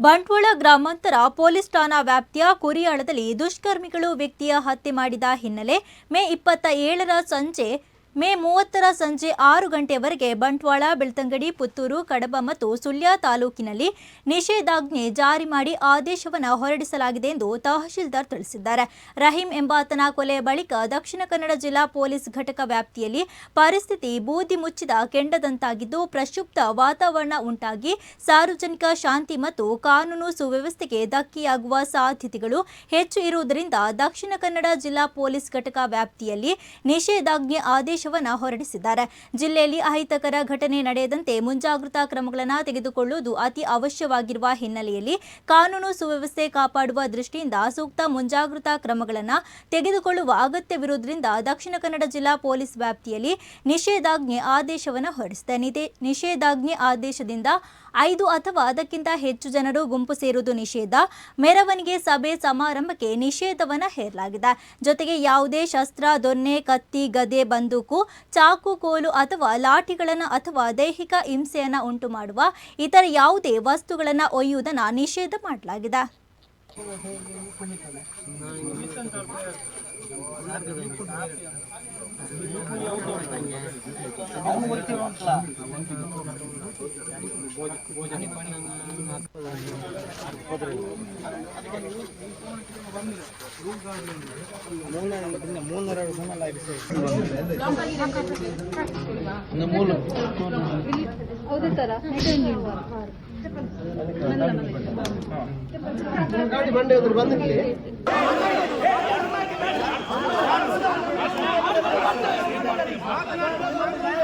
ಬಂಟ್ವಾಳ ಗ್ರಾಮಾಂತರ ಪೊಲೀಸ್ ಠಾಣಾ ವ್ಯಾಪ್ತಿಯ ಕುರಿಯಾಳದಲ್ಲಿ ದುಷ್ಕರ್ಮಿಗಳು ವ್ಯಕ್ತಿಯ ಹತ್ಯೆ ಮಾಡಿದ ಹಿನ್ನೆಲೆ ಮೇ ಇಪ್ಪತ್ತ ಏಳರ ಸಂಜೆ ಮೇ ಮೂವತ್ತರ ಸಂಜೆ ಆರು ಗಂಟೆವರೆಗೆ ಬಂಟ್ವಾಳ, ಬೆಳ್ತಂಗಡಿ, ಪುತ್ತೂರು, ಕಡಬ ಮತ್ತು ಸುಳ್ಯ ತಾಲೂಕಿನಲ್ಲಿ ನಿಷೇಧಾಜ್ಞೆ ಜಾರಿ ಮಾಡಿ ಆದೇಶವನ್ನು ಹೊರಡಿಸಲಾಗಿದೆ ಎಂದು ತಹಶೀಲ್ದಾರ್ ತಿಳಿಸಿದ್ದಾರೆ. ರಹೀಂ ಎಂಬಾತನ ಕೊಲೆ ಬಳಿಕ ದಕ್ಷಿಣ ಕನ್ನಡ ಜಿಲ್ಲಾ ಪೊಲೀಸ್ ಘಟಕ ವ್ಯಾಪ್ತಿಯಲ್ಲಿ ಪರಿಸ್ಥಿತಿ ಬೂದಿ ಮುಚ್ಚಿದ ಕೆಂಡದಂತಾಗಿದ್ದು, ಪ್ರಕ್ಷುಬ್ಧ ವಾತಾವರಣ ಉಂಟಾಗಿ ಸಾರ್ವಜನಿಕ ಶಾಂತಿ ಮತ್ತು ಕಾನೂನು ಸುವ್ಯವಸ್ಥೆಗೆ ಧಕ್ಕೆಯಾಗುವ ಸಾಧ್ಯತೆಗಳು ಹೆಚ್ಚು ಇರುವುದರಿಂದ ದಕ್ಷಿಣ ಕನ್ನಡ ಜಿಲ್ಲಾ ಪೊಲೀಸ್ ಘಟಕ ವ್ಯಾಪ್ತಿಯಲ್ಲಿ ನಿಷೇಧಾಜ್ಞೆ ಆದೇಶವನ್ನು ಹೊರಡಿಸಿದ್ದಾರೆ. ಜಿಲ್ಲೆಯಲ್ಲಿ ಅಹಿತಕರ ಘಟನೆ ನಡೆಯದಂತೆ ಮುಂಜಾಗ್ರತಾ ಕ್ರಮಗಳನ್ನು ತೆಗೆದುಕೊಳ್ಳುವುದು ಅತಿ ಅವಶ್ಯವಾಗಿರುವ ಹಿನ್ನೆಲೆಯಲ್ಲಿ ಕಾನೂನು ಸುವ್ಯವಸ್ಥೆ ಕಾಪಾಡುವ ದೃಷ್ಟಿಯಿಂದ ಸೂಕ್ತ ಮುಂಜಾಗ್ರತಾ ಕ್ರಮಗಳನ್ನು ತೆಗೆದುಕೊಳ್ಳುವ ಅಗತ್ಯವಿರುವುದರಿಂದ ದಕ್ಷಿಣ ಕನ್ನಡ ಜಿಲ್ಲಾ ಪೊಲೀಸ್ ವ್ಯಾಪ್ತಿಯಲ್ಲಿ ನಿಷೇಧಾಜ್ಞೆ ಆದೇಶವನ್ನು ಹೊರಡಿಸಿದೆ. ನಿಷೇಧಾಜ್ಞೆ ಆದೇಶದಿಂದ ಐದು ಅಥವಾ ಅದಕ್ಕಿಂತ ಹೆಚ್ಚು ಜನರು ಗುಂಪು ಸೇರುವುದು ನಿಷೇಧ. ಮೆರವಣಿಗೆ ಸಭೆ ಸಮಾರಂಭಕ್ಕೆ ನಿಷೇಧವನ್ನು ಹೇರಲಾಗಿದೆ. ಜೊತೆಗೆ ಯಾವುದೇ ಶಸ್ತ್ರ ದೊನ್ನೆ ಕತ್ತಿ ಗದೆ ಬಂದೂಕು ಚಾಕು ಕೋಲು ಅಥವಾ ಲಾಠಿಗಳನ್ನು ಅಥವಾ ದೈಹಿಕ ಹಿಂಸೆಯನ್ನು ಉಂಟು ಮಾಡುವ ಇತರ ಯಾವುದೇ ವಸ್ತುಗಳನ್ನು ಒಯ್ಯುವುದನ್ನು ನಿಷೇಧ ಮಾಡಲಾಗಿದೆ. ಗಾಡಿ ಬಂಡೆ ಎದುರು ಬಂದಿರ್ಲಿ Hadi.